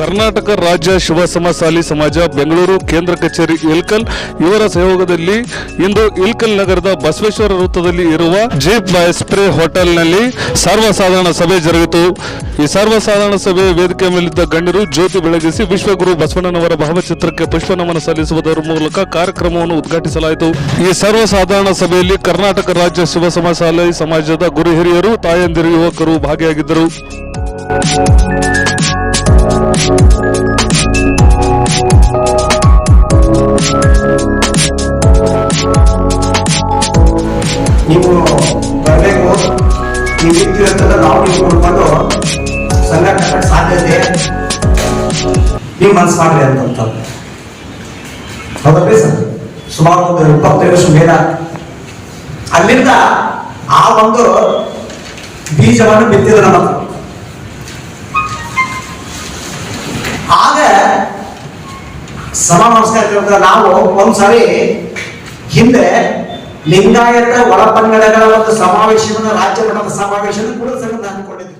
ಕರ್ನಾಟಕ ರಾಜ್ಯ ಶಿವ ಸಮಸಾಲಿ ಸಮಾಜ, ಬೆಂಗಳೂರು ಕೇಂದ್ರ ಕಚೇರಿ ಇಲ್ಕಲ್. ಇವರ ಸಹಯೋಗದಲ್ಲಿ ಇಂದು ಇಲ್ಕಲ್ ನಗರದ ಬಸವೇಶ್ವರ ವೃತ್ತದಲ್ಲಿ ಇರುವ ಜೀಪ್ ಹೋಟೆಲ್ ಹೋಟೆಲ್ನಲ್ಲಿ ಸರ್ವಸಾಧಾರಣ ಸಭೆ ಜರುಗಿತು. ಈ ಸರ್ವಸಾಧಾರಣ ಸಭೆ ವೇದಿಕೆ ಮೇಲಿದ್ದ ಗಣ್ಯರು ಜ್ಯೋತಿ ಬೆಳಗಿಸಿ ವಿಶ್ವಗುರು ಬಸವಣ್ಣನವರ ಭಾವಚಿತ್ರಕ್ಕೆ ಪುಷ್ಪ ನಮನ ಸಲ್ಲಿಸುವುದರ ಮೂಲಕ ಕಾರ್ಯಕ್ರಮವನ್ನು ಉದ್ಘಾಟಿಸಲಾಯಿತು. ಈ ಸರ್ವಸಾಧಾರಣ ಸಭೆಯಲ್ಲಿ ಕರ್ನಾಟಕ ರಾಜ್ಯ ಶಿವ ಸಮಸಾಲಿ ಸಮಾಜದ ಗುರು ಹಿರಿಯರು, ತಾಯಂದಿರು, ಯುವಕರು ಭಾಗಿಯಾಗಿದ್ದರು. ನೀವು ಬರಬೇಕು. ನೀವು ಇರ್ತೀರಂತಂದ್ರೆ ನಾವು ನೀವು ನೋಡ್ಕೊಂಡು ಸಂಘ ಕಟ್ಟಕ್ಕೆ ಸಾಧ್ಯತೆ ನೀವು ಮನಸ್ಸು ಮಾಡ್ರಿ ಅಂತಂತ ಹೌದಲ್ರಿ ಸರ್? ಸುಮಾರು ಒಂದು ಇಪ್ಪತ್ತೈದು ವರ್ಷ ಮೇಲ ಅಲ್ಲಿಂದ ಆ ಒಂದು ಬೀಜವನ್ನು ಬಿತ್ತಿದ್ರು ನಮ್ಮ ಆಗ ಸಮ ನಮಸ್ಕಾರ ನಾವು ಒಂದ್ಸರಿ ಹಿಂದೆ ಲಿಂಗಾಯತ ಒಳಪಂಗಡಗಳ ಒಂದು ಸಮಾವೇಶವನ್ನು ರಾಜ್ಯ ಮಟ್ಟದ ಸಮಾವೇಶವನ್ನು ಕೂಡ ಸಂವಿಧಾನ ಕೊಟ್ಟಿದೆ.